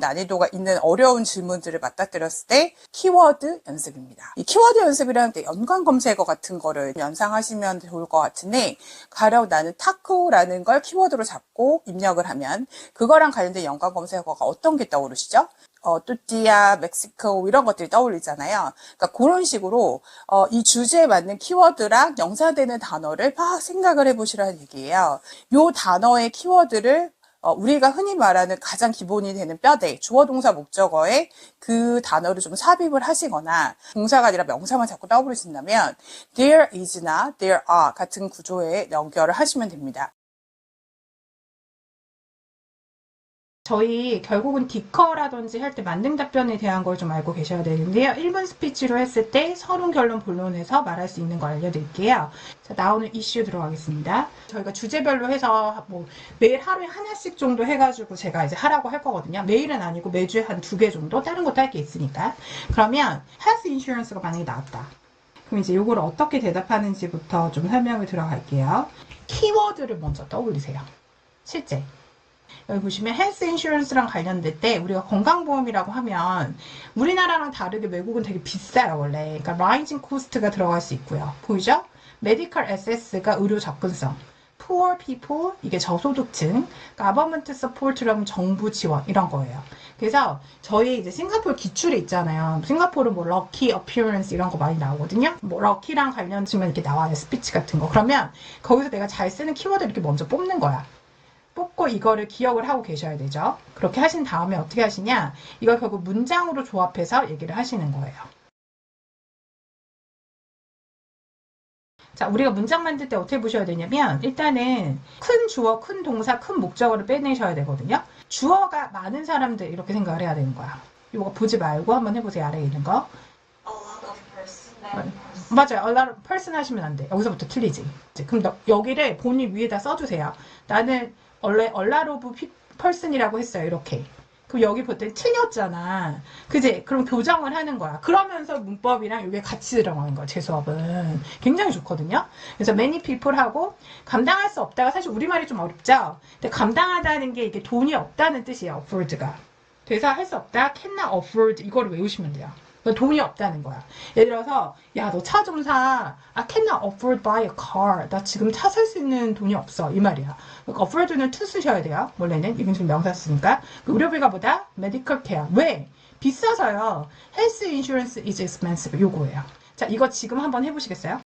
난이도가 있는 어려운 질문들을 맞닥뜨렸을 때 키워드 연습입니다. 이 키워드 연습이라는 게 연관 검색어 같은 거를 연상하시면 좋을 것 같은데 가령 나는 타코라는 걸 키워드로 잡고 입력을 하면 그거랑 관련된 연관 검색어가 어떤 게 떠오르시죠? 어, 뚜띠아, 멕시코 이런 것들이 떠올리잖아요. 그러니까 그런 식으로 어, 이 주제에 맞는 키워드랑 연상되는 단어를 막 생각을 해보시라는 얘기예요. 요 단어의 키워드를 어, 우리가 흔히 말하는 가장 기본이 되는 뼈대, 주어 동사 목적어에 그 단어를 좀 삽입을 하시거나 동사가 아니라 명사만 자꾸 떠오르신다면 there is나 there are 같은 구조에 연결을 하시면 됩니다. 저희 결국은 디커라든지 할 때 만능 답변에 대한 걸 좀 알고 계셔야 되는데요. 1분 스피치로 했을 때 서론, 결론, 본론에서 말할 수 있는 걸 알려드릴게요. 자, 나오는 이슈 들어가겠습니다. 저희가 주제별로 해서 뭐 매일 하루에 하나씩 정도 해가지고 제가 이제 하라고 할 거거든요. 매일은 아니고 매주에 한 두 개 정도 다른 것도 할 게 있으니까. 그러면 헬스 인슈런스가 만약에 나왔다. 그럼 이제 이걸 어떻게 대답하는지부터 좀 설명을 들어갈게요. 키워드를 먼저 떠올리세요. 실제. 여기 보시면 헬스 인슈런스랑 관련될 때 우리가 건강보험이라고 하면 우리나라랑 다르게 외국은 되게 비싸요 원래. 그러니까 라이징 코스트가 들어갈 수 있고요. 보이죠? 메디컬 에세스가 의료 접근성. poor people 이게 저소득층. government support라면 정부 지원 이런 거예요. 그래서 저희 이제 싱가포르 기출이 있잖아요. 싱가포르 뭐 럭키 어피어런스 이런 거 많이 나오거든요. 뭐 럭키랑 관련치면 이렇게 나와요 스피치 같은 거. 그러면 거기서 내가 잘 쓰는 키워드 이렇게 먼저 뽑는 거야 뽑고 이거를 기억을 하고 계셔야 되죠. 그렇게 하신 다음에 어떻게 하시냐? 이걸 결국 문장으로 조합해서 얘기를 하시는 거예요. 자, 우리가 문장 만들 때 어떻게 보셔야 되냐면 일단은 큰 주어, 큰 동사, 큰 목적어를 빼내셔야 되거든요. 주어가 많은 사람들 이렇게 생각을 해야 되는 거야. 이거 보지 말고 한번 해보세요. 아래에 있는 거. a lot of person. 맞아요. a lot of person 하시면 안 돼. 여기서부터 틀리지. 그럼 너- 여기를 본인 위에다 써주세요. 나는 원래 얼라로브 펄슨이라고 했어요. 이렇게. 그럼 여기 볼때 틀렸잖아. 그지? 그럼 교정을 하는 거야. 그러면서 문법이랑 이게 같이 들어가는 거야. 제 수업은. 굉장히 좋거든요. 그래서 many people 하고 감당할 수 없다가 사실 우리말이 좀 어렵죠? 근데 감당하다는 게 이게 돈이 없다는 뜻이에요. afford가. 돼서 할수 없다. cannot afford 이거를 외우시면 돼요. 돈이 없다는 거야. 예를 들어서 야 너 차 좀 사. I cannot afford buy a car. 나 지금 차 살 수 있는 돈이 없어. 이 말이야. 그러니까 afford는 to 쓰셔야 돼요. 원래는 이건 지금 명사 쓰니까. 그 의료비가 보다 medical care. 왜? 비싸서요. health insurance is expensive. 요거예요. 자 이거 지금 한번 해보시겠어요?